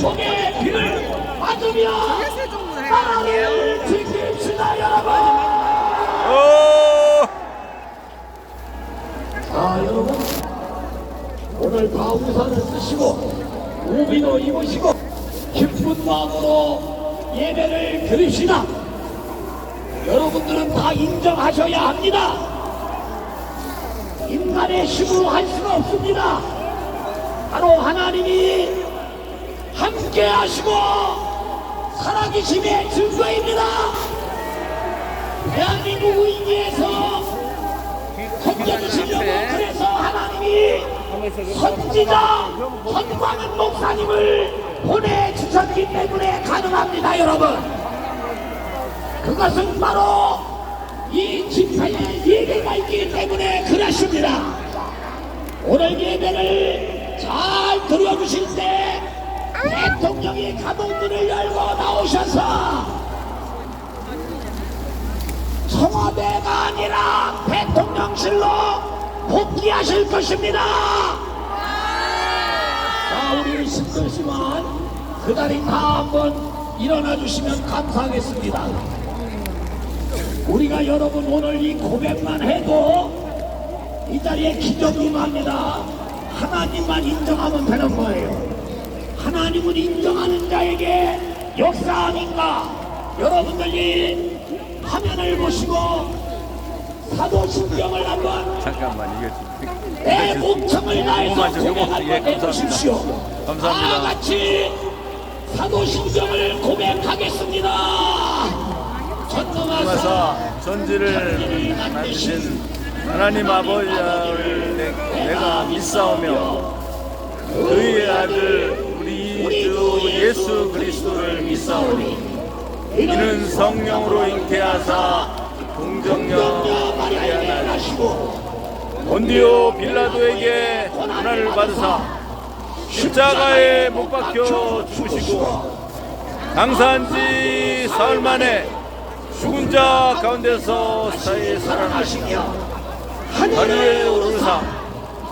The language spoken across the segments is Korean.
축복의 비를 맞으며? 나라를 지킵시다 여러분. 오! 자 여러분. 오늘 다 우산을 쓰시고 우비도 입으시고 기쁜 마음으로 예배를 드립시다. 여러분들은 다 인정하셔야 합니다. 인간의 힘으로 할 수가 없습니다. 바로 하나님이 함께 하시고 살아계심의 증거입니다. 대한민국 의회에서 건져주시려고 그래서 하나님이 선지자 선광은 목사님을 보내주셨기 때문에 가능합니다 여러분. 그것은 바로 이 집회에 예배가 있기 때문에 그러십니다. 오늘 예배를 잘 들어주실 때 대통령이 감옥문을 열고 나오셔서 청와대가 아니라 대통령실로 복귀하실 것입니다. 자, 우리 힘들지만 그날이 다 한번 일어나 주시면 감사하겠습니다. 우리가 여러분 오늘 이 고백만 해도 이 자리에 기적이 임합니다. 하나님만 인정하면 되는 거예요. 하나님은 인정하는 자에게 역사 아닌가? 여러분들이 화면을 보시고 사도신경을 한번 잠깐만 이거 지금 내 목청을 다해서 요거만 좀, 요거. 고백 예, 한번 해주십시오. 감사합니다. 다 같이 사도신경을 고백하겠습니다. 전능하사 전지를 만드신 하나님 아버지를 내- 내가 믿사오며 그의 아들 우리 주 예수 그리스도를 믿사오니 이는 성령으로 잉태하사 동정녀 마리아에 나시고 본디오 빌라도에게 고난을 받으사 십자가에 못 박혀 죽으시고 당사한 지 사흘 만에 죽은 자 가운데서 사이에 살아나시며 하늘에 오르사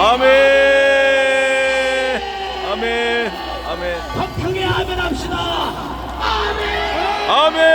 아멘 아멘 아멘 화평에 아멘 합시다. 아멘. 아멘